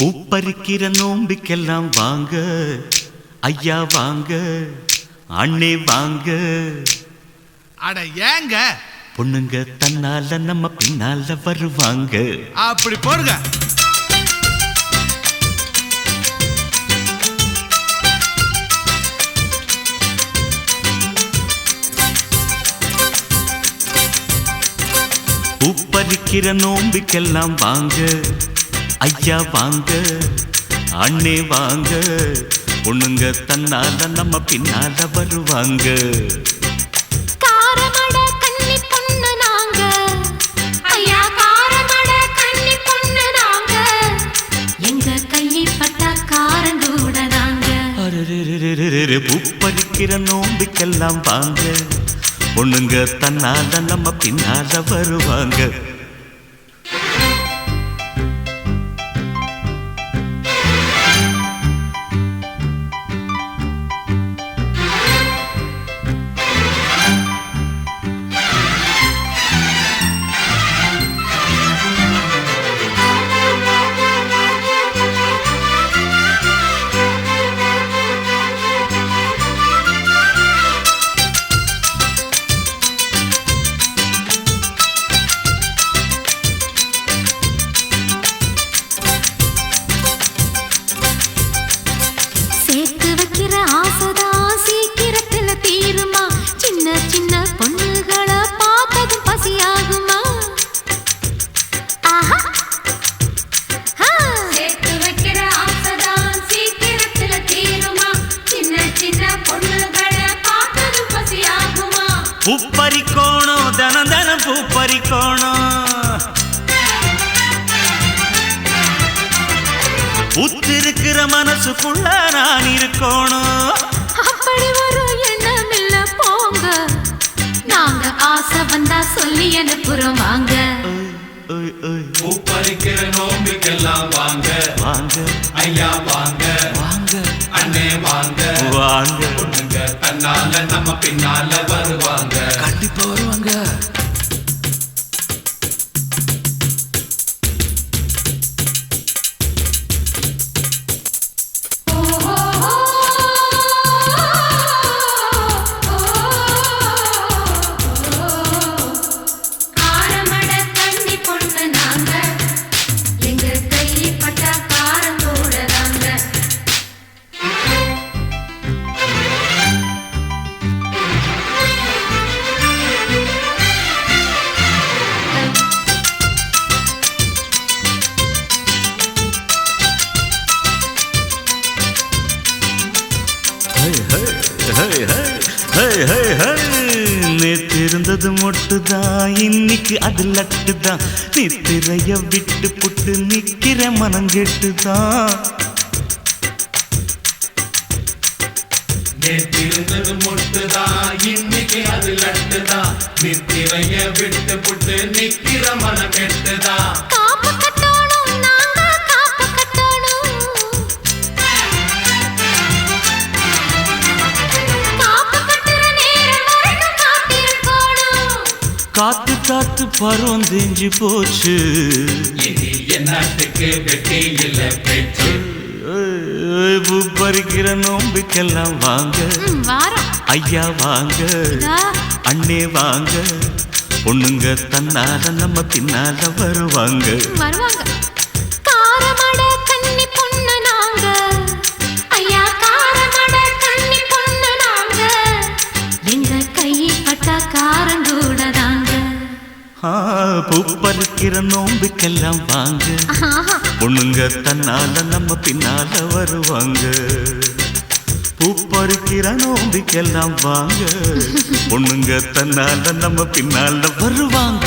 பூப்பறிக்கிற நோம்பிக்கெல்லாம் வாங்க. ஐயா வாங்க அண்ணே வாங்க. அட ஏங்க? பொண்ணுங்க தன்னால நம்ம பின்னால வருவாங்க. அப்படி போடுங்க. பூப்பறிக்கிற நோம்பிக்கெல்லாம் வாங்க. ஐயா வாங்க அண்ணே வாங்க பொண்ணுங்க தன்னால நம்ம பின்னால வருவாங்க. பூப்பறிக்கிற நோம்பிக்கெல்லாம் வாங்க. பொண்ணுங்க தன்னால நம்ம பின்னால வருவாங்க. தனம் பூப்பறிக்கோணம் உத்திருக்கிற மனசுக்குள்ள நான் இருக்கணும் அப்படி ஒரு எண்ணம் இல்ல போங்க நாங்க ஆசை வந்தா சொல்லி அனுப்புறோம் வாங்க பூப்பறிக்கிற நோம்பிக்கெல்லாம் வாங்க வாங்க ஐயா வாங்க வாங்க அண்ணே வாங்க வாங்க பொண்ணுங்க தன்னால நம்ம பின்னால வருவாங்க கண்டிப்பா நேத்திருந்தது மொட்டுதான் இன்னைக்கு அது லட்டுதான் நித்திரைய விட்டு புட்டு நிக்கிற மனங்கெட்டுதான் நேத்திருந்தது மொட்டுதான் இன்னைக்கு அது லட்டுதான் நித்திரைய விட்டு புட்டு நிக்கிற மனம் கெட்டுதான் காத்து காத்து பருவம் தேஞ்சு போச்சு. பறிக்கிற நோம்பிக்கெல்லாம் வாங்க. ஐயா வாங்க. அண்ணே வாங்க. பொண்ணுங்க தன்னால நம்ம பின்னால வருவாங்க. ஆ, பூ பறிக்கிற நோம்பிக்கெல்லாம் வாங்க. பொண்ணுங்க தன்னால நம்ம பின்னால வருவாங்க. பூ பறிக்கிற நோம்பிக்கெல்லாம் வாங்க. பொண்ணுங்க தன்னால நம்ம பின்னால வருவாங்க.